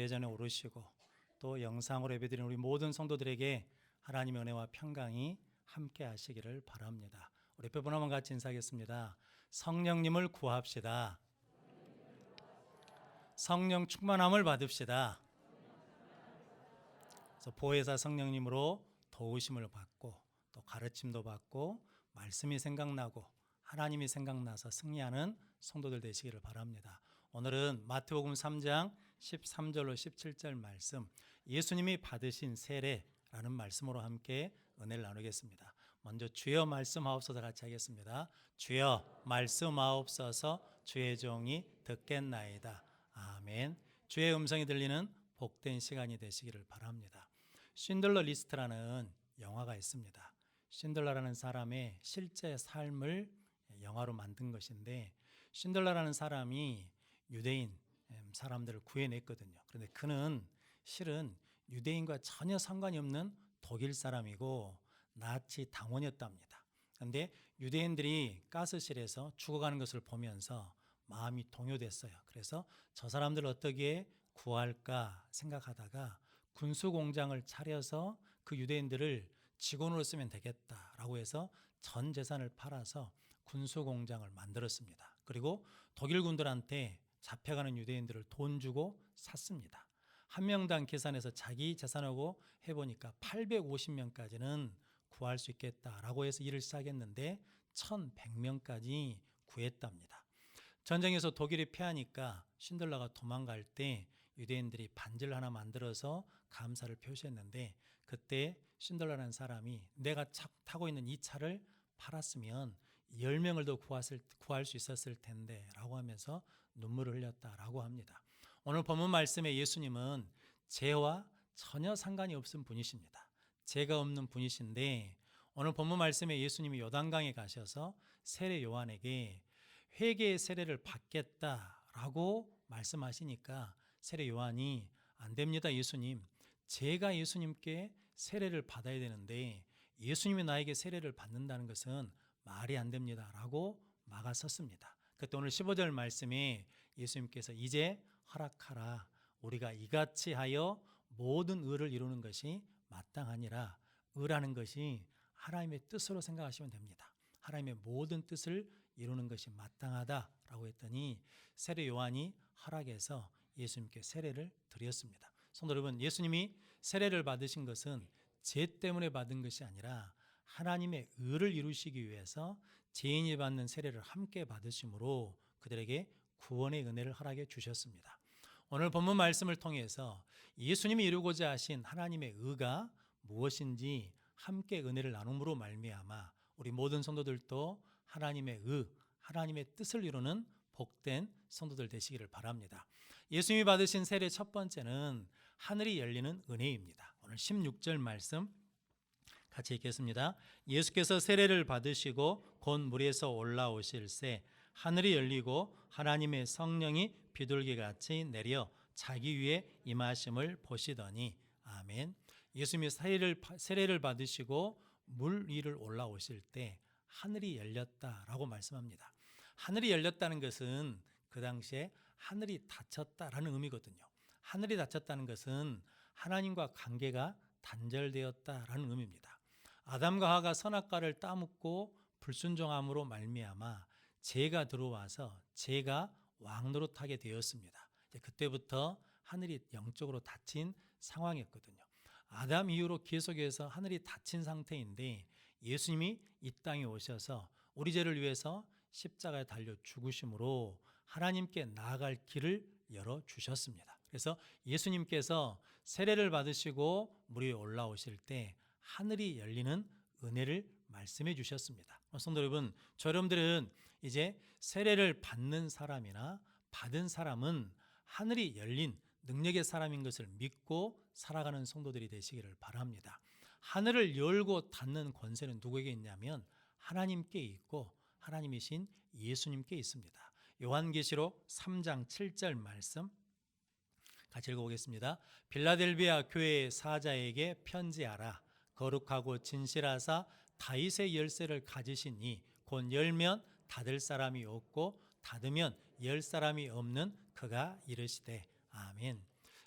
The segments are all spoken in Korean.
예전에 오르시고 또 영상으로 예배드리는 우리 모든 성도들에게 하나님의 은혜와 평강이 함께 하시기를 바랍니다. 우리 빼분 한번 같이 인사하겠습니다. 성령님을 구합시다. 성령 충만함을 받읍시다. 그래서 보혜사 성령님으로 도우심을 받고 또 가르침도 받고 말씀이 생각나고 하나님이 생각나서 승리하는 성도들 되시기를 바랍니다. 오늘은 마태복음 3장 13절로 17절 말씀 예수님이 받으신 세례라는 말씀으로 함께 은혜를 나누겠습니다. 먼저 주여 말씀하옵소서 같이 하겠습니다. 주여 말씀하옵소서 주의 종이 듣겠나이다. 아멘. 주의 음성이 들리는 복된 시간이 되시기를 바랍니다. 신들러 리스트라는 영화가 있습니다. 신들러라는 사람의 실제 삶을 영화로 만든 것인데 신들러라는 사람이 유대인 사람들을 구해냈거든요. 그런데 그는 실은 유대인과 전혀 상관이 없는 독일 사람이고 나치 당원이었답니다. 그런데 유대인들이 가스실에서 죽어가는 것을 보면서 마음이 동요됐어요. 그래서 저 사람들을 어떻게 구할까 생각하다가 군수 공장을 차려서 그 유대인들을 직원으로 쓰면 되겠다라고 해서 전 재산을 팔아서 군수 공장을 만들었습니다. 그리고 독일 군들한테 잡혀가는 유대인들을 돈 주고 샀습니다. 한 명당 계산해서 자기 재산하고 해보니까 850명까지는 구할 수 있겠다라고 해서 일을 시작했는데 1100명까지 구했답니다. 전쟁에서 독일이 패하니까 신들라가 도망갈 때 유대인들이 반지를 하나 만들어서 감사를 표시했는데 그때 신들라라는 사람이 내가 타고 있는 이 차를 팔았으면 10명을 더 구했을, 구할 수 있었을 텐데 라고 하면서 눈물을 흘렸다라고 합니다. 오늘 본문 말씀에 예수님은 죄와 전혀 상관이 없은 분이십니다. 죄가 없는 분이신데 오늘 본문 말씀에 예수님이 요단강에 가셔서 세례 요한에게 회개의 세례를 받겠다라고 말씀하시니까 세례 요한이 안 됩니다, 예수님. 제가 예수님께 세례를 받아야 되는데 예수님이 나에게 세례를 받는다는 것은 말이 안 됩니다라고 막아섰습니다. 그때 오늘 15절 말씀에 예수님께서 이제 허락하라 우리가 이같이 하여 모든 의를 이루는 것이 마땅하니라 의라는 것이 하나님의 뜻으로 생각하시면 됩니다. 하나님의 모든 뜻을 이루는 것이 마땅하다라고 했더니 세례 요한이 허락해서 예수님께 세례를 드렸습니다. 성도 여러분, 예수님이 세례를 받으신 것은 죄 때문에 받은 것이 아니라 하나님의 의를 이루시기 위해서 죄인이 받는 세례를 함께 받으심으로 그들에게 구원의 은혜를 허락해 주셨습니다. 오늘 본문 말씀을 통해서 예수님이 이루고자 하신 하나님의 의가 무엇인지 함께 은혜를 나눔으로 말미암아 우리 모든 성도들도 하나님의 의, 하나님의 뜻을 이루는 복된 성도들 되시기를 바랍니다. 예수님이 받으신 세례 첫 번째는 하늘이 열리는 은혜입니다. 오늘 16절 말씀 같이 읽겠습니다. 예수께서 세례를 받으시고 곧 물에서 올라오실새 하늘이 열리고 하나님의 성령이 비둘기 같이 내려 자기 위에 임하심을 보시더니 아멘. 예수님이 세례를, 세례를 받으시고 물 위를 올라오실 때 하늘이 열렸다라고 말씀합니다. 하늘이 열렸다는 것은 그 당시에 하늘이 닫혔다라는 의미거든요. 하늘이 닫혔다는 것은 하나님과 관계가 단절되었다라는 의미입니다. 아담과 하가 선악과를 따먹고 불순종함으로 말미암아 죄가 들어와서 죄가 왕노릇하게 되었습니다. 그때부터 하늘이 영적으로 닫힌 상황이었거든요. 아담 이후로 계속해서 하늘이 닫힌 상태인데 예수님이 이 땅에 오셔서 우리 죄를 위해서 십자가에 달려 죽으심으로 하나님께 나아갈 길을 열어 주셨습니다. 그래서 예수님께서 세례를 받으시고 물 위에 올라오실 때 하늘이 열리는 은혜를 말씀해 주셨습니다. 성도 여러분, 저 여러분들은 이제 세례를 받는 사람이나 받은 사람은 하늘이 열린 능력의 사람인 것을 믿고 살아가는 성도들이 되시기를 바랍니다. 하늘을 열고 닫는 권세는 누구에게 있냐면 하나님께 있고 하나님이신 예수님께 있습니다. 요한계시록 3장 7절 말씀 같이 읽어보겠습니다. 빌라델비아 교회 사자에게 편지하라. 거룩하고 진실하사 다윗의 열쇠를 가지시니 곧 열면 닫을 사람이 없고 닫으면 열 사람이 없는 그가 이르시되 아멘.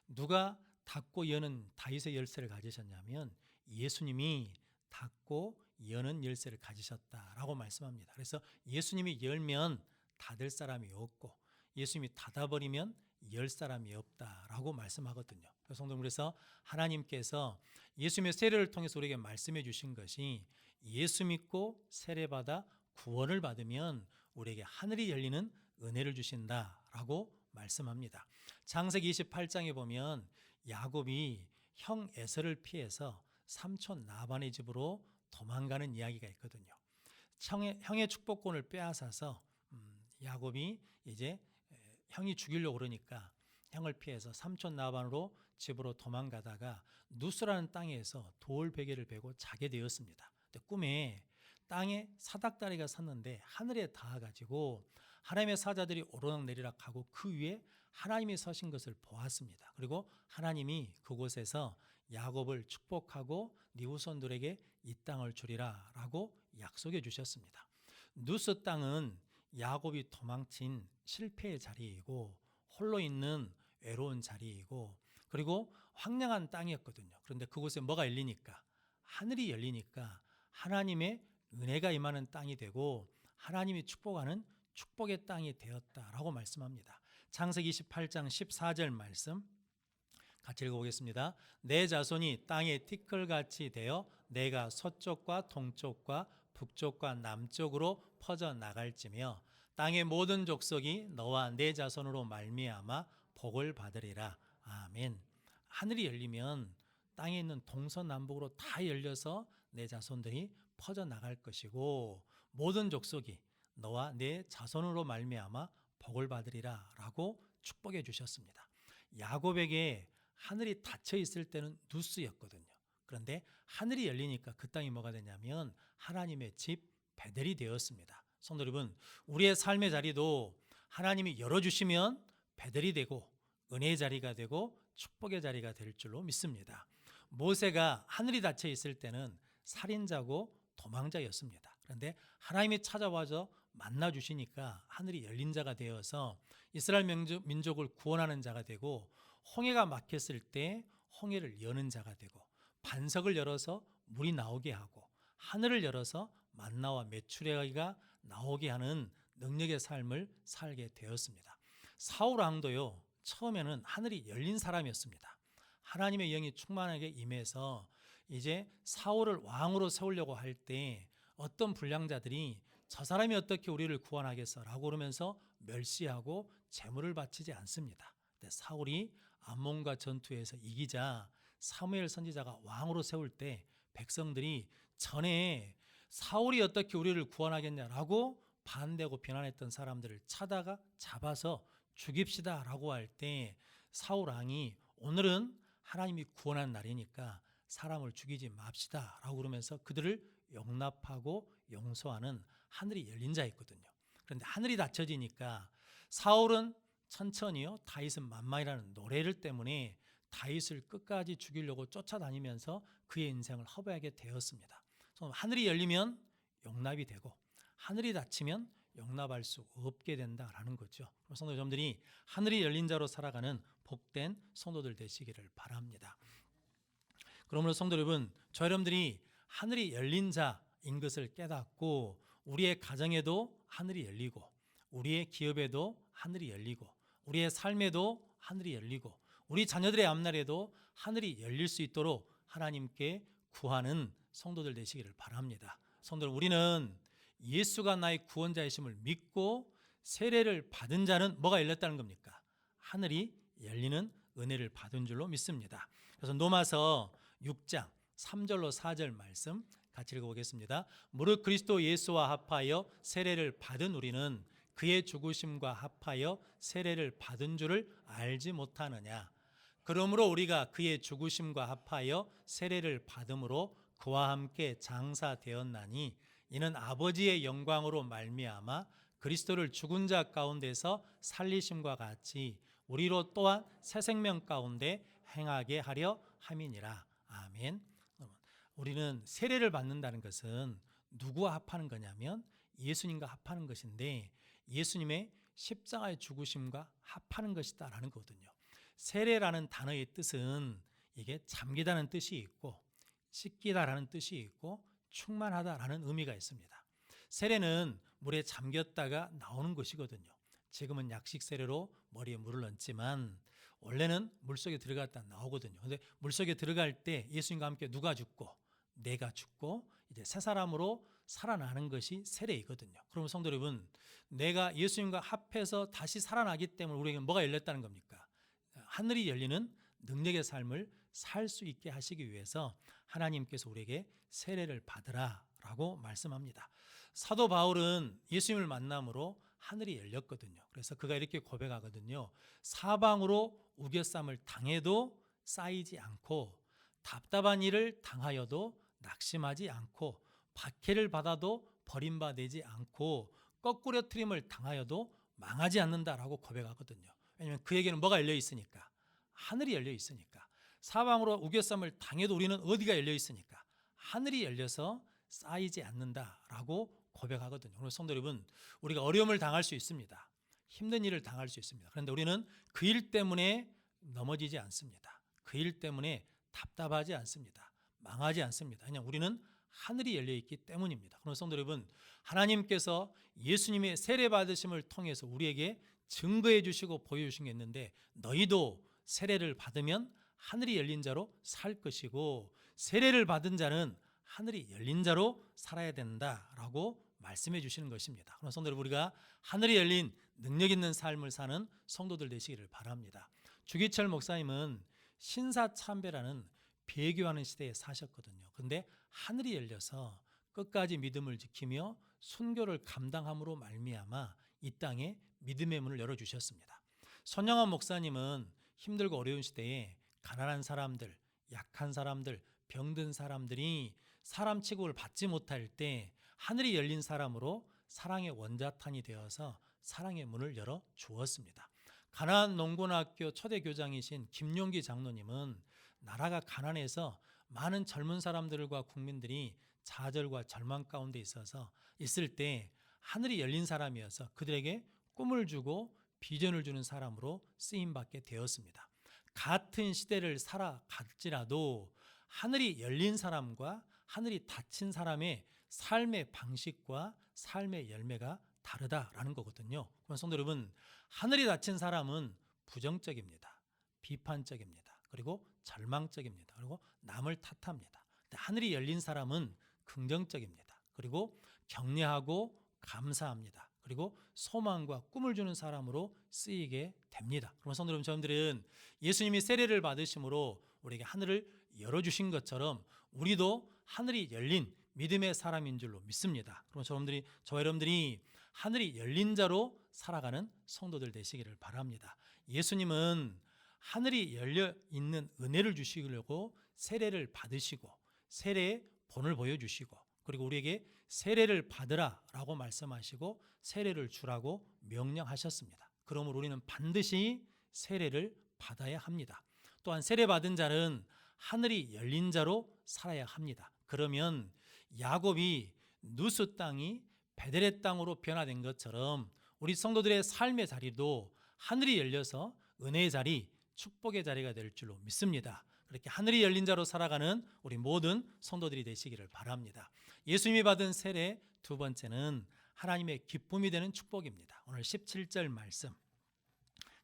누가 닫고 여는 다윗의 열쇠를 가지셨냐면 예수님이 닫고 여는 열쇠를 가지셨다라고 말씀합니다. 그래서 예수님이 열면 닫을 사람이 없고 예수님이 닫아버리면 열 사람이 없다라고 말씀하거든요. 성도님 그래서 하나님께서 예수님의 세례를 통해서 우리에게 말씀해 주신 것이 예수 믿고 세례 받아 구원을 받으면 우리에게 하늘이 열리는 은혜를 주신다라고 말씀합니다. 창세기 28장에 보면 야곱이 형 에서를 피해서 삼촌 나반의 집으로 도망가는 이야기가 있거든요. 형의, 형의 축복권을 빼앗아서 음, 야곱이 이제 에, 형이 죽이려고 그러니까 형을 피해서 삼촌 나반으로 집으로 도망가다가 누스라는 땅에서 돌 베개를 베고 자게 되었습니다. 꿈에 땅에 사닥다리가 섰는데 하늘에 닿아가지고 하나님의 사자들이 오르락 내리락 하고 그 위에 하나님이 서신 것을 보았습니다. 그리고 하나님이 그곳에서 야곱을 축복하고 네 후손들에게 이 땅을 주리라 라고 약속해 주셨습니다. 누스 땅은 야곱이 도망친 실패의 자리이고 홀로 있는 외로운 자리이고 그리고 황량한 땅이었거든요. 그런데 그곳에 뭐가 열리니까 하늘이 열리니까 하나님의 은혜가 임하는 땅이 되고 하나님이 축복하는 축복의 땅이 되었다라고 말씀합니다. 창세기 28장 14절 말씀 같이 읽어보겠습니다. 내 자손이 땅의 티끌같이 되어 내가 서쪽과 동쪽과 북쪽과 남쪽으로 퍼져 나갈지며 땅의 모든 족속이 너와 내 자손으로 말미암아 복을 받으리라. 아멘. 하늘이 열리면 땅에 있는 동서남북으로 다 열려서 내 자손들이 퍼져 나갈 것이고 모든 족속이 너와 내 자손으로 말미암아 복을 받으리라라고 축복해 주셨습니다. 야곱에게 하늘이 닫혀 있을 때는 누스였거든요. 그런데 하늘이 열리니까 그 땅이 뭐가 되냐면 하나님의 집 베델이 되었습니다. 성도 여러분, 우리의 삶의 자리도 하나님이 열어 주시면 베델이 되고 은혜의 자리가 되고 축복의 자리가 될 줄로 믿습니다. 모세가 하늘이 닫혀 있을 때는 살인자고 도망자였습니다. 그런데 하나님이 찾아와서 만나 주시니까 하늘이 열린 자가 되어서 이스라엘 민족을 구원하는 자가 되고 홍해가 막혔을 때 홍해를 여는 자가 되고 반석을 열어서 물이 나오게 하고 하늘을 열어서 만나와 메추라기가 나오게 하는 능력의 삶을 살게 되었습니다. 사울 왕도요. 처음에는 하늘이 열린 사람이었습니다. 하나님의 영이 충만하게 임해서 이제 사울을 왕으로 세우려고 할 때 어떤 불량자들이 저 사람이 어떻게 우리를 구원하겠어라고 그러면서 멸시하고 재물을 바치지 않습니다. 근데 사울이 암몬과 전투에서 이기자 사무엘 선지자가 왕으로 세울 때 백성들이 전에 사울이 어떻게 우리를 구원하겠냐라고 반대하고 비난했던 사람들을 차다가 잡아서 죽입시다라고 할 때 사울 왕이 오늘은 하나님이 구원한 날이니까 사람을 죽이지 맙시다라고 그러면서 그들을 용납하고 용서하는 하늘이 열린 자였거든요. 그런데 하늘이 닫혀지니까 사울은 천천히요 다윗은 만만이라는 노래를 때문에 다윗을 끝까지 죽이려고 쫓아다니면서 그의 인생을 허비하게 되었습니다. 하늘이 열리면 용납이 되고 하늘이 닫히면 용납할 수 없게 된다라는 거죠. 성도 여러분들이 하늘이 열린 자로 살아가는 복된 성도들 되시기를 바랍니다. 그러므로 성도 여러분, 저 여러분들이 하늘이 열린 자인 것을 깨닫고 우리의 가정에도 하늘이 열리고 우리의 기업에도 하늘이 열리고 우리의 삶에도 하늘이 열리고 우리 자녀들의 앞날에도 하늘이 열릴 수 있도록 하나님께 구하는 성도들 되시기를 바랍니다. 성도들 우리는 예수가 나의 구원자이심을 믿고 세례를 받은 자는 뭐가 열렸다는 겁니까? 하늘이 열리는 은혜를 받은 줄로 믿습니다. 그래서 노마서 6장 3절로 4절 말씀 같이 읽어보겠습니다. 무릇 그리스도 예수와 합하여 세례를 받은 우리는 그의 죽으심과 합하여 세례를 받은 줄을 알지 못하느냐. 그러므로 우리가 그의 죽으심과 합하여 세례를 받음으로 그와 함께 장사되었나니 이는 아버지의 영광으로 말미암아 그리스도를 죽은 자 가운데서 살리심과 같이 우리로 또한 새 생명 가운데 행하게 하려 함이니라. 아멘. 우리는 세례를 받는다는 것은 누구와 합하는 거냐면 예수님과 합하는 것인데 예수님의 십자가의 죽으심과 합하는 것이다라는 거거든요. 세례라는 단어의 뜻은 이게 잠기다는 뜻이 있고 씻기다라는 뜻이 있고 충만하다라는 의미가 있습니다. 세례는 물에 잠겼다가 나오는 것이거든요. 지금은 약식 세례로 머리에 물을 얹지만 원래는 물속에 들어갔다 나오거든요. 근데 물속에 들어갈 때 예수님과 함께 누가 죽고 내가 죽고 이제 새 사람으로 살아나는 것이 세례이거든요. 그러면 성도 여러분, 내가 예수님과 합해서 다시 살아나기 때문에 우리에게 뭐가 열렸다는 겁니까? 하늘이 열리는 능력의 삶을 살 수 있게 하시기 위해서 하나님께서 우리에게 세례를 받으라라고 말씀합니다. 사도 바울은 예수님을 만남으로 하늘이 열렸거든요. 그래서 그가 이렇게 고백하거든요. 사방으로 우겨쌈을 당해도 쌓이지 않고 답답한 일을 당하여도 낙심하지 않고 박해를 받아도 버림받지 않고 거꾸로 트림을 당하여도 망하지 않는다라고 고백하거든요. 왜냐하면 그에게는 뭐가 열려 있으니까 하늘이 열려 있으니까 사방으로 우겨쌈을 당해도 우리는 어디가 열려 있으니까 하늘이 열려서 쌓이지 않는다라고 고백하거든요. 그래서 성도 여러분, 우리가 어려움을 당할 수 있습니다. 힘든 일을 당할 수 있습니다. 그런데 우리는 그 일 때문에 넘어지지 않습니다. 그 일 때문에 답답하지 않습니다. 망하지 않습니다. 그냥 우리는 하늘이 열려 있기 때문입니다. 그럼 성도 여러분, 하나님께서 예수님의 세례 받으심을 통해서 우리에게 증거해 주시고 보여 주신 게 있는데 너희도 세례를 받으면 하늘이 열린 자로 살 것이고 세례를 받은 자는 하늘이 열린 자로 살아야 된다라고 말씀해 주시는 것입니다. 그럼 성도 여러분 우리가 하늘이 열린 능력 있는 삶을 사는 성도들 되시기를 바랍니다. 주기철 목사님은 신사참배라는 배교하는 시대에 사셨거든요. 그런데 하늘이 열려서 끝까지 믿음을 지키며 순교를 감당함으로 말미암아 이 땅에 믿음의 문을 열어 주셨습니다. 손영환 목사님은 힘들고 어려운 시대에 가난한 사람들, 약한 사람들, 병든 사람들이 사람 취급을 받지 못할 때 하늘이 열린 사람으로 사랑의 원자탄이 되어서 사랑의 문을 열어 주었습니다. 가나안 농군학교 초대 교장이신 김용기 장로님은 나라가 가난해서 많은 젊은 사람들과 국민들이 좌절과 절망 가운데 있어서 있을 때 하늘이 열린 사람이어서 그들에게 꿈을 주고 비전을 주는 사람으로 쓰임 받게 되었습니다. 같은 시대를 살아갈지라도 하늘이 열린 사람과 하늘이 닫힌 사람의 삶의 방식과 삶의 열매가 다르다라는 거거든요. 그럼 성도 여러분, 하늘이 닫힌 사람은 부정적입니다. 비판적입니다. 그리고 절망적입니다. 그리고 남을 탓합니다. 하늘이 열린 사람은 긍정적입니다. 그리고 격려하고 감사합니다. 그리고 소망과 꿈을 주는 사람으로 쓰이게 됩니다. 그럼 성도 여러분, 저분들은 예수님이 세례를 받으심으로 우리에게 하늘을 열어주신 것처럼 우리도 하늘이 열린 믿음의 사람인 줄로 믿습니다. 그럼 저분들이 저 여러분들이 하늘이 열린 자로 살아가는 성도들 되시기를 바랍니다. 예수님은 하늘이 열려 있는 은혜를 주시려고 세례를 받으시고 세례의 본을 보여주시고 그리고 우리에게 세례를 받으라라고 말씀하시고 세례를 주라고 명령하셨습니다. 그러므로 우리는 반드시 세례를 받아야 합니다. 또한 세례 받은 자는 하늘이 열린 자로 살아야 합니다. 그러면 야곱이 누스 땅이 베델의 땅으로 변화된 것처럼 우리 성도들의 삶의 자리도 하늘이 열려서 은혜의 자리, 축복의 자리가 될 줄로 믿습니다. 그렇게 하늘이 열린 자로 살아가는 우리 모든 성도들이 되시기를 바랍니다. 예수님이 받은 세례 두 번째는 하나님의 기쁨이 되는 축복입니다. 오늘 17절 말씀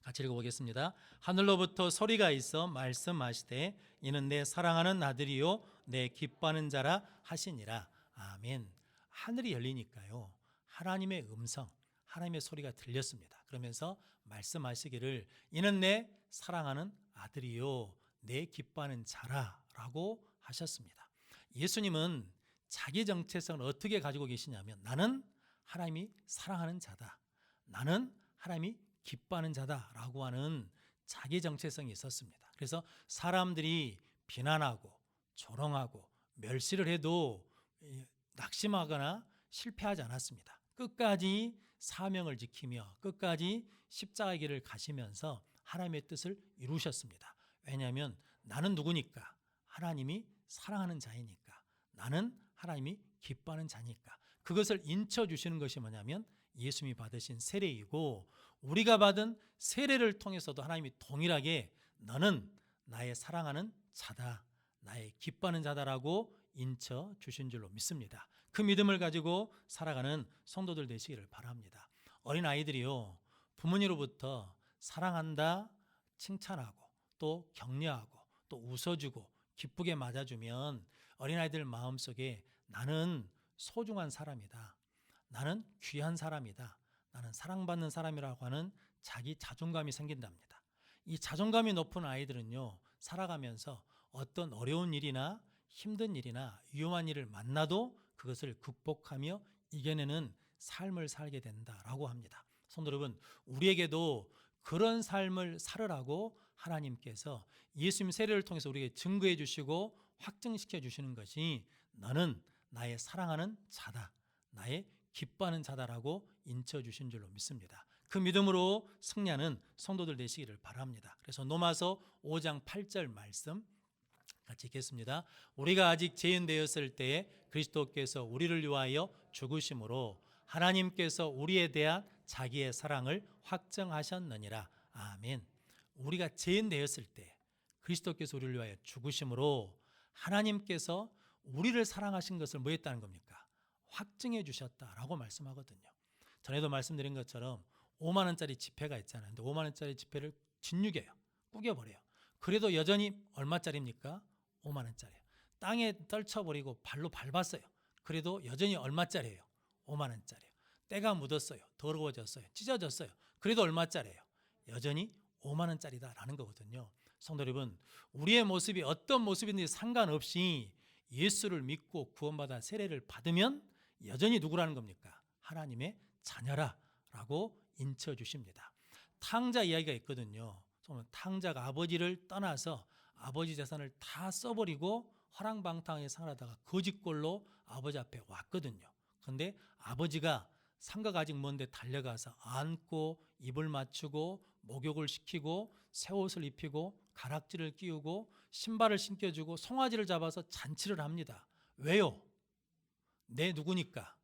같이 읽어보겠습니다. 하늘로부터 소리가 있어 말씀하시되 이는 내 사랑하는 아들이요 내 기뻐하는 자라 하시니라. 아멘. 하늘이 열리니까요. 하나님의 음성, 하나님의 소리가 들렸습니다. 그러면서 말씀하시기를 이는 내 사랑하는 아들이요 내 기뻐하는 자라라고 하셨습니다. 예수님은 자기 정체성을 어떻게 가지고 계시냐면 나는 하나님이 사랑하는 자다. 나는 하나님이 기뻐하는 자다라고 하는 자기 정체성이 있었습니다. 그래서 사람들이 비난하고 조롱하고 멸시를 해도 낙심하거나 실패하지 않았습니다. 끝까지 사명을 지키며 끝까지 십자가의 길을 가시면서 하나님의 뜻을 이루셨습니다. 왜냐하면 나는 누구니까? 하나님이 사랑하는 자이니까. 나는 하나님이 기뻐하는 자니까. 그것을 인쳐 주시는 것이 뭐냐면 예수님이 받으신 세례이고 우리가 받은 세례를 통해서도 하나님이 동일하게 너는 나의 사랑하는 자다. 나의 기뻐하는 자다라고 인쳐 주신 줄로 믿습니다. 그 믿음을 가지고 살아가는 성도들 되시기를 바랍니다. 어린 아이들이요. 부모님으로부터 사랑한다 칭찬하고 또 격려하고 또 웃어주고 기쁘게 맞아주면 어린아이들 마음속에 나는 소중한 사람이다. 나는 귀한 사람이다. 나는 사랑받는 사람이라고 하는 자기 자존감이 생긴답니다. 이 자존감이 높은 아이들은요, 살아가면서 어떤 어려운 일이나 힘든 일이나 위험한 일을 만나도 그것을 극복하며 이겨내는 삶을 살게 된다라고 합니다. 성도 여러분, 우리에게도 그런 삶을 살으라고 하나님께서 예수님 세례를 통해서 우리에게 증거해 주시고 확증시켜 주시는 것이 너는 나의 사랑하는 자다. 나의 기뻐하는 자다라고 인쳐 주신 줄로 믿습니다. 그 믿음으로 승리하는 성도들 되시기를 바랍니다. 그래서 로마서 5장 8절 말씀 같이 읽겠습니다. 우리가 아직 죄인 되었을 때에 그리스도께서 우리를 위하여 죽으심으로 하나님께서 우리에 대한 자기의 사랑을 확정하셨느니라. 아멘. 우리가 죄인 되었을 때 그리스도께서 우리를 위하여 죽으심으로 하나님께서 우리를 사랑하신 것을 뭐 했다는 겁니까? 확증해 주셨다라고 말씀하거든요. 전에도 말씀드린 것처럼 5만 원짜리 지폐가 있잖아요. 근데 5만 원짜리 지폐를 진육해요. 꾸겨버려요. 그래도 여전히 얼마짜리입니까? 5만 원짜리예요. 땅에 떨쳐버리고 발로 밟았어요. 그래도 여전히 얼마짜리예요? 5만 원짜리예요. 때가 묻었어요. 더러워졌어요. 찢어졌어요. 그래도 얼마짜리예요? 여전히 5만 원짜리다라는 거거든요. 성도 여러분, 우리의 모습이 어떤 모습인지 상관없이 예수를 믿고 구원받아 세례를 받으면 여전히 누구라는 겁니까? 하나님의 자녀라라고 인쳐 주십니다. 탕자 이야기가 있거든요. 탕자가 아버지를 떠나서 아버지 재산을 다 써버리고 허랑방탕하게 생활하다가 거짓골로 아버지 앞에 왔거든요. 근데 아버지가 상가가 아직 먼데 달려가서 안고 입을 맞추고 목욕을 시키고 새 옷을 입히고 가락지를 끼우고 신발을 신겨주고 송아지를 잡아서 잔치를 합니다. 왜요? 내 누구니까?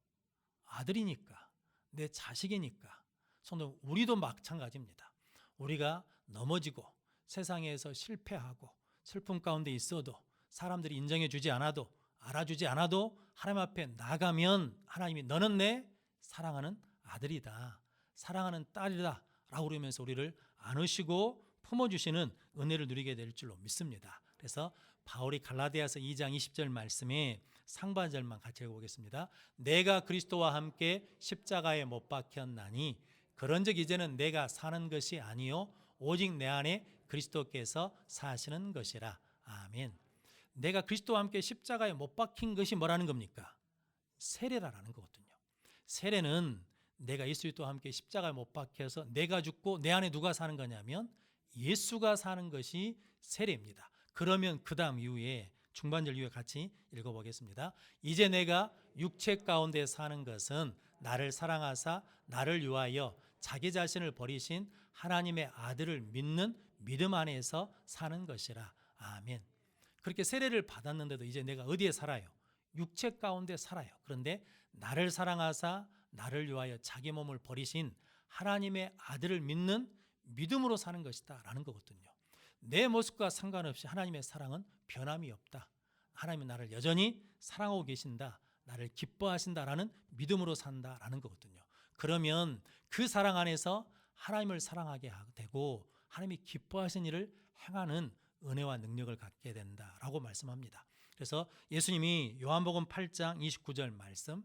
아들이니까. 내 자식이니까. 성도 우리도 마찬가지입니다. 우리가 넘어지고 세상에서 실패하고 슬픔 가운데 있어도 사람들이 인정해 주지 않아도 알아주지 않아도 하나님 앞에 나가면 하나님이 너는 내 사랑하는 아들이다. 사랑하는 딸이다. 라고 그러면서 우리를 안으시고 품어주시는 은혜를 누리게 될 줄로 믿습니다. 그래서 바울이 갈라디아서 2장 20절 말씀에 상반절만 같이 읽어보겠습니다. 내가 그리스도와 함께 십자가에 못 박혔나니 그런즉 이제는 내가 사는 것이 아니요 오직 내 안에 그리스도께서 사시는 것이라. 아멘. 내가 그리스도와 함께 십자가에 못 박힌 것이 뭐라는 겁니까? 세례라는 거거든요. 세례는 내가 예수 그리스도와 함께 십자가에 못 박혀서 내가 죽고 내 안에 누가 사는 거냐면 예수가 사는 것이 세례입니다. 그러면 그 다음 이후에 중반절 이후에 같이 읽어보겠습니다. 이제 내가 육체 가운데 사는 것은 나를 사랑하사 나를 위하여 자기 자신을 버리신 하나님의 아들을 믿는 믿음 안에서 사는 것이라. 아멘. 그렇게 세례를 받았는데도 이제 내가 어디에 살아요? 육체 가운데 살아요. 그런데 나를 사랑하사 나를 위하여 자기 몸을 버리신 하나님의 아들을 믿는 믿음으로 사는 것이다 라는 거거든요. 내 모습과 상관없이 하나님의 사랑은 변함이 없다. 하나님은 나를 여전히 사랑하고 계신다. 나를 기뻐하신다라는 믿음으로 산다라는 거거든요. 그러면 그 사랑 안에서 하나님을 사랑하게 되고 하나님이 기뻐하신 일을 행하는 은혜와 능력을 갖게 된다라고 말씀합니다. 그래서 예수님이 요한복음 8장 29절 말씀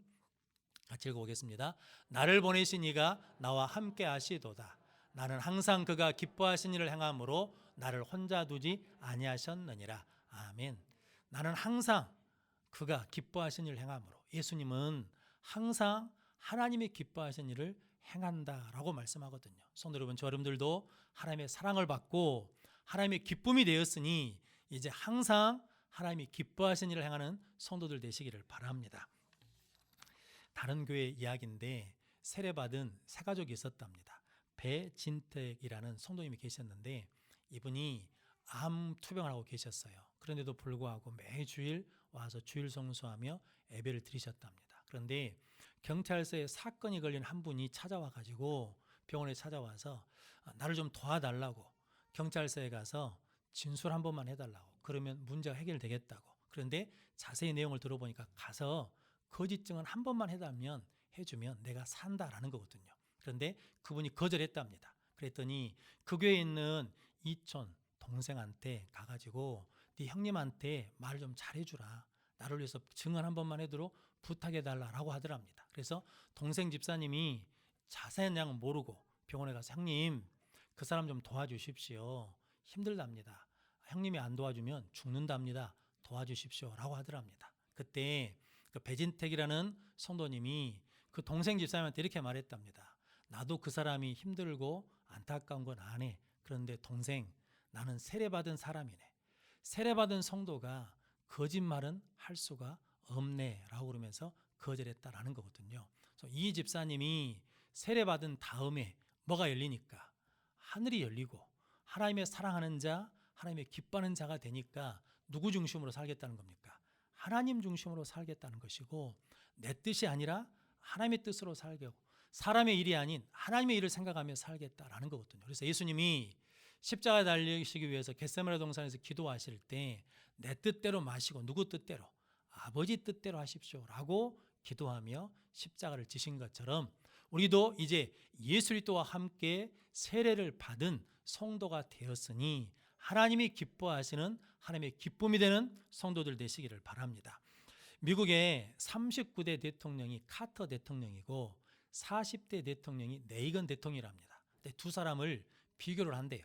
같이 읽어보겠습니다. 나를 보내신 이가 나와 함께 하시도다. 나는 항상 그가 기뻐하신 일을 행함으로 나를 혼자 두지 아니하셨느니라. 아멘. 나는 항상 그가 기뻐하신 일을 행함으로 예수님은 항상 하나님이 기뻐하신 일을 행한다라고 말씀하거든요. 성도 여러분, 저 여러분들도 하나님의 사랑을 받고 하나님의 기쁨이 되었으니 이제 항상 하나님이 기뻐하신 일을 행하는 성도들 되시기를 바랍니다. 다른 교회 이야기인데 세례받은 세 가족이 있었답니다. 배진택이라는 성도님이 계셨는데 이분이 암 투병을 하고 계셨어요. 그런데도 불구하고 매주일 와서 주일 성수하며 예배를 드리셨답니다. 그런데 경찰서에 사건이 걸린 한 분이 찾아와 가지고 병원에 찾아와서 나를 좀 도와달라고 경찰서에 가서 진술 한 번만 해달라고. 그러면 문제가 해결되겠다고. 그런데 자세히 내용을 들어보니까 가서 거짓증은 한 번만 해달면 해주면 내가 산다라는 거거든요. 그런데 그분이 거절했답니다. 그랬더니 그 교회에 있는 이촌 동생한테 가가지고 네 형님한테 말을 좀 잘해주라. 나를 위해서 증언 한 번만 해도록 부탁해달라라고 하더랍니다. 그래서 동생 집사님이 자세한 내용은 모르고 병원에 가서 형님 그 사람 좀 도와주십시오. 힘들답니다. 형님이 안 도와주면 죽는답니다. 도와주십시오라고 하더랍니다. 그때 그 배진택이라는 성도님이 그 동생 집사님한테 이렇게 말했답니다. 나도 그 사람이 힘들고 안타까운 건 아네. 그런데 동생 나는 세례받은 사람이네. 세례받은 성도가 거짓말은 할 수가 없네라고 그러면서 거절했다라는 거거든요. 그래서 이 집사님이 세례받은 다음에 뭐가 열리니까 하늘이 열리고 하나님의 사랑하는 자, 하나님의 기뻐하는 자가 되니까 누구 중심으로 살겠다는 겁니까? 하나님 중심으로 살겠다는 것이고 내 뜻이 아니라 하나님의 뜻으로 살고 사람의 일이 아닌 하나님의 일을 생각하며 살겠다라는 거거든요. 그래서 예수님이 십자가에 달리시기 위해서 겟세마네 동산에서 기도하실 때 내 뜻대로 마시고 누구 뜻대로 아버지 뜻대로 하십시오라고 기도하며 십자가를 지신 것처럼 우리도 이제 예수 그리스도와 함께 세례를 받은 성도가 되었으니 하나님이 기뻐하시는 하나님의 기쁨이 되는 성도들 되시기를 바랍니다. 미국의 39대 대통령이 카터 대통령이고 40대 대통령이 네이건 대통령이랍니다. 두 사람을 비교를 한대요.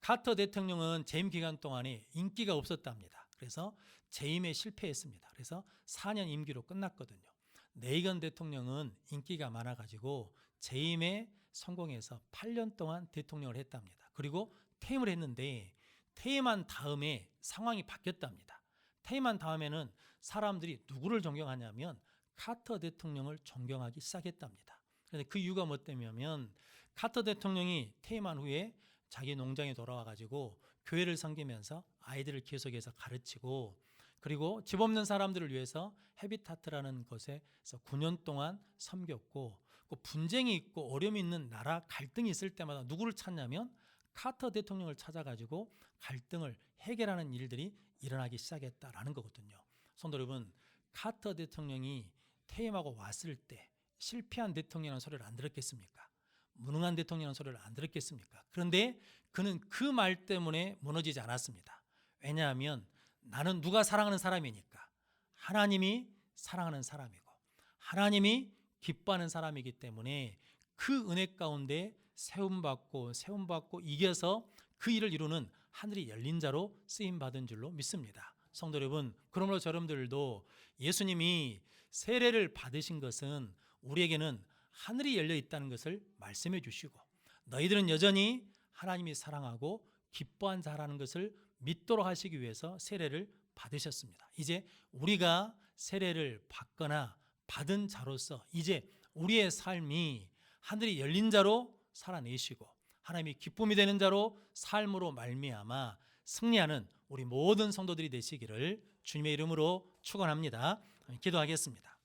카터 대통령은 재임 기간 동안에 인기가 없었답니다. 그래서 재임에 실패했습니다. 그래서 4년 임기로 끝났거든요. 네이건 대통령은 인기가 많아가지고 재임에 성공해서 8년 동안 대통령을 했답니다. 그리고 퇴임을 했는데 퇴임한 다음에 상황이 바뀌었답니다. 퇴임한 다음에는 사람들이 누구를 존경하냐면 카터 대통령을 존경하기 시작했답니다. 그런데 그 이유가 뭐 때문이냐면 카터 대통령이 퇴임한 후에 자기 농장에 돌아와 가지고 교회를 섬기면서 아이들을 계속해서 가르치고 그리고 집 없는 사람들을 위해서 헤비타트라는 곳에서 9년 동안 섬겼고 그 분쟁이 있고 어려움이 있는 나라 갈등이 있을 때마다 누구를 찾냐면 카터 대통령을 찾아가지고 갈등을 해결하는 일들이 일어나기 시작했다라는 거거든요. 성도 여러분, 카터 대통령이 퇴임하고 왔을 때 실패한 대통령이라는 소리를 안 들었겠습니까? 무능한 대통령이라는 소리를 안 들었겠습니까? 그런데 그는 그 말 때문에 무너지지 않았습니다. 왜냐하면 나는 누가 사랑하는 사람이니까 하나님이 사랑하는 사람이고 하나님이 기뻐하는 사람이기 때문에 그 은혜 가운데 세움받고 세움받고 이겨서 그 일을 이루는 하늘이 열린 자로 쓰임 받은 줄로 믿습니다. 성도 여러분, 그러므로 여러분들도 예수님이 세례를 받으신 것은 우리에게는 하늘이 열려 있다는 것을 말씀해 주시고 너희들은 여전히 하나님이 사랑하고 기뻐한 자라는 것을 믿도록 하시기 위해서 세례를 받으셨습니다. 이제 우리가 세례를 받거나 받은 자로서 이제 우리의 삶이 하늘이 열린 자로 살아내시고 하나님이 기쁨이 되는 자로 삶으로 말미암아 승리하는 우리 모든 성도들이 되시기를 주님의 이름으로 축원합니다. 기도하겠습니다.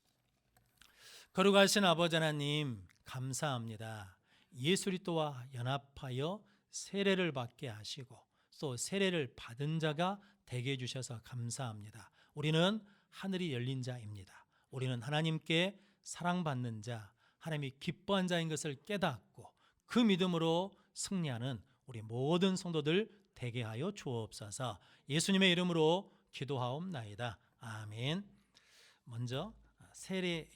거룩하신 아버지 하나님 감사합니다. 예수 그리스도와 연합하여 세례를 받게 하시고 또 세례를 받은 자가 되게 해 주셔서 감사합니다. 우리는 하늘이 열린 자입니다. 우리는 하나님께 사랑받는 자, 하나님이 기뻐한 자인 것을 깨닫고 그 믿음으로 승리하는 우리 모든 성도들 되게 하여 주옵소서. 예수님의 이름으로 기도하옵나이다. 아멘. 먼저 세례